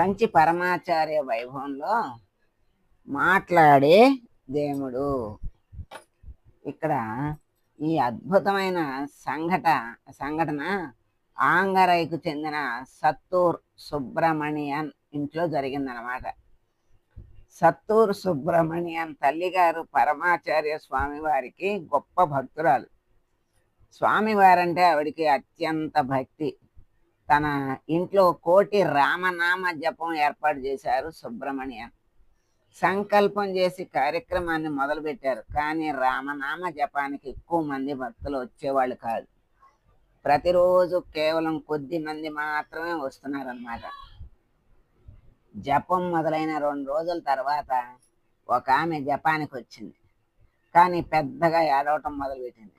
కంచి పరమాచార్య వైభవంలో మాట్లాడే దేవుడు. ఇక్కడ ఈ అద్భుతమైన సంఘట సంఘటన ఆంగరైకు చెందిన సత్తూర్ సుబ్రమణియన్ ఇంట్లో జరిగిందనమాట సత్తూరు సుబ్రహ్మణ్యన్ తల్లిగారు పరమాచార్య స్వామివారికి గొప్ప భక్తురాలు. స్వామివారంటే ఆవిడికి అత్యంత భక్తి. తన ఇంట్లో కోటి రామనామ జపం ఏర్పాటు చేశారు సుబ్రహ్మణ్య. సంకల్పం చేసి కార్యక్రమాన్ని మొదలుపెట్టారు. కానీ రామనామ జపానికి ఎక్కువ మంది భక్తులు వచ్చేవాళ్ళు కాదు. ప్రతిరోజు కేవలం కొద్ది మంది మాత్రమే వస్తున్నారన్నమాట. జపం మొదలైన రెండు రోజుల తర్వాత ఒక ఆమె జపానికి వచ్చింది కానీ పెద్దగా ఏడవటం మొదలుపెట్టింది.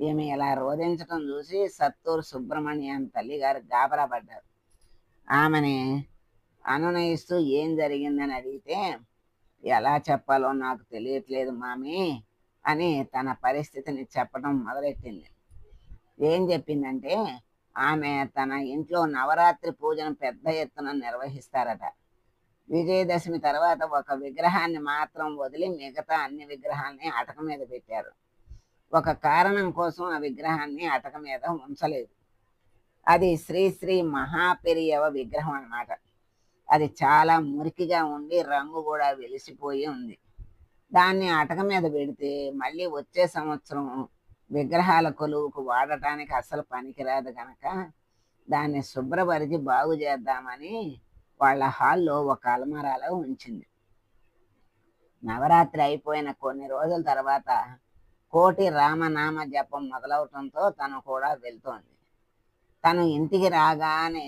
ఈమె ఇలా రోధించటం చూసి సత్తూరు సుబ్రహ్మణ్యం తల్లి గారు గాబరా పడ్డారు. ఆమెని అనునయిస్తూ ఏం జరిగిందని అడిగితే ఎలా చెప్పాలో నాకు తెలియట్లేదు మామి అని తన పరిస్థితిని చెప్పడం మొదలెట్టింది. ఏం చెప్పిందంటే ఆమె తన ఇంట్లో నవరాత్రి పూజను పెద్ద ఎత్తున నిర్వహిస్తారట. విజయదశమి తర్వాత ఒక విగ్రహాన్ని మాత్రం వదిలి మిగతా అన్ని విగ్రహాల్ని అటక మీద పెట్టారు. ఒక కారణం కోసం ఆ విగ్రహాన్ని అటక మీద ఉంచలేదు. అది శ్రీ శ్రీ మహాపెరియవ విగ్రహం అన్నమాట. అది చాలా మురికిగా ఉండి రంగు కూడా వెలిసిపోయి ఉంది. దాన్ని అటక మీద పెడితే మళ్ళీ వచ్చే సంవత్సరం విగ్రహాల కొలువుకు వాడటానికి అసలు పనికిరాదు కనుక దాన్ని శుభ్రపరిచి బాగు చేద్దామని వాళ్ళ హాల్లో ఒక అలమారాలో ఉంచింది. నవరాత్రి అయిపోయిన కొన్ని రోజుల తర్వాత కోటి రామనామ జపం మొదలవటంతో తను కూడా వెళ్తోంది. తను ఇంటికి రాగానే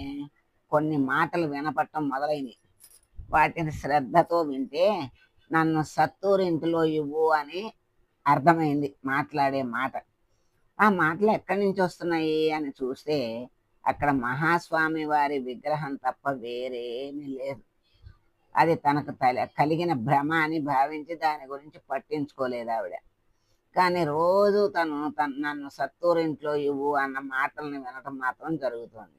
కొన్ని మాటలు వినపట్టం మొదలైంది. వాటిని శ్రద్ధతో వింటే నన్ను సత్తూరు ఇంటిలో ఇవ్వు అని అర్థమైంది మాట్లాడే మాట. ఆ మాటలు ఎక్కడి నుంచి వస్తున్నాయి అని చూస్తే అక్కడ మహాస్వామి వారి విగ్రహం తప్ప వేరేమీ లేదు. అది తనకు తల కలిగిన భ్రమ అని భావించి దాని గురించి పట్టించుకోలేదు ఆవిడ. కానీ రోజు తను తను నన్ను సత్తూరింట్లో ఇవ్వు అన్న మాటల్ని వినటం మాత్రం జరుగుతుంది.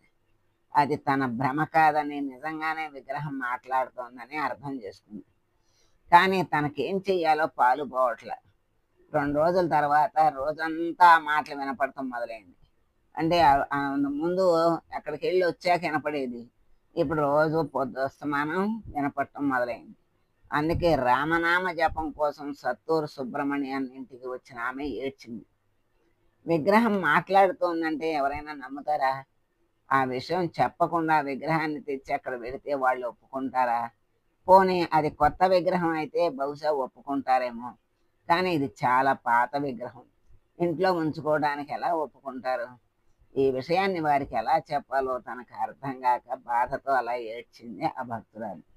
అది తన భ్రమ కాదని నిజంగానే విగ్రహం మాట్లాడుతోందని అర్థం చేసుకుంది. కానీ తనకేం చెయ్యాలో పాలు పోవట్లే. రెండు రోజుల తర్వాత రోజంతా మాటలు వినపడటం మొదలైంది. అంటే ముందు అక్కడికి వెళ్ళి వచ్చాక వినపడేది. ఇప్పుడు రోజు పొద్దు వస్తమానం వినపడటం మొదలైంది. అందుకే రామనామ జపం కోసం సత్తూరు సుబ్రహ్మణ్యం ఇంటికి వచ్చిన ఆమె ఏడ్చింది. విగ్రహం మాట్లాడుతోందంటే ఎవరైనా నమ్ముతారా? ఆ విషయం చెప్పకుండా విగ్రహాన్ని తెచ్చి అక్కడ పెడితే వాళ్ళు ఒప్పుకుంటారా? పోనీ అది కొత్త విగ్రహం అయితే బహుశా ఒప్పుకుంటారేమో. కానీ ఇది చాలా పాత విగ్రహం. ఇంట్లో ఉంచుకోవడానికి ఎలా ఒప్పుకుంటారు? ఈ విషయాన్ని వారికి ఎలా చెప్పాలో తనకు అర్థం కాక బాధతో అలా ఏడ్చింది ఆ భక్తురాలు.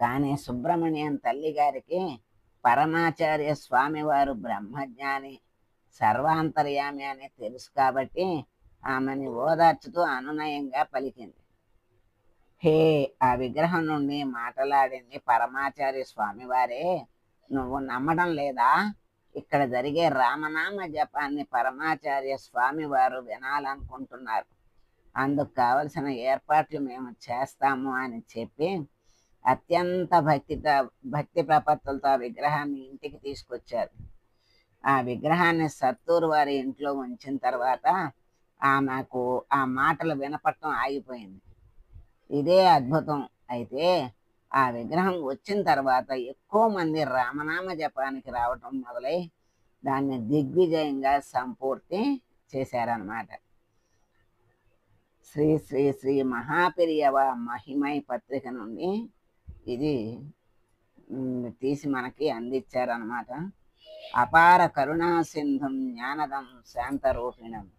కానీ సుబ్రహ్మణ్యం తల్లి గారికి పరమాచార్య స్వామివారు బ్రహ్మజ్ఞాని సర్వాంతర్యామి అని తెలుసు కాబట్టి ఆమెని ఓదార్చుతూ అనునయంగా పలికింది. హే ఆ విగ్రహం నుండి మాట్లాడింది పరమాచార్య స్వామివారే. నువ్వు నమ్మడం లేదా? ఇక్కడ జరిగే రామనామ జపాన్ని పరమాచార్య స్వామివారు వినాలనుకుంటున్నారు. అందుకు కావలసిన ఏర్పాట్లు మేము చేస్తాము అని చెప్పి అత్యంత భక్తితో భక్తి ప్రపత్తులతో ఆ విగ్రహాన్ని ఇంటికి తీసుకొచ్చారు. ఆ విగ్రహాన్ని సత్తూరు వారి ఇంట్లో ఉంచిన తర్వాత ఆమెకు ఆ మాటలు వినపడటం ఆగిపోయింది. ఇదే అద్భుతం. అయితే ఆ విగ్రహం వచ్చిన తర్వాత ఎక్కువ మంది రామనామ జపానికి రావటం మొదలై దాన్ని దిగ్విజయంగా సంపూర్తి చేశారనమాట శ్రీ శ్రీ శ్రీ మహాపెరియవ మహిమై పత్రిక నుండి ఇది తీసి మనకి అందించారనమాట అపార కరుణా సింధుం జ్ఞానదం శాంతరూపిణం.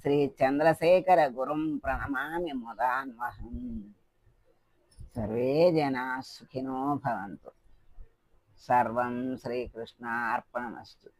శ్రీ చంద్రశేఖర గురుం ప్రణమామి ముదాన్వహం. సర్వే జనా సుఖినో భవంతు. సర్వం శ్రీకృష్ణార్పణమస్తు.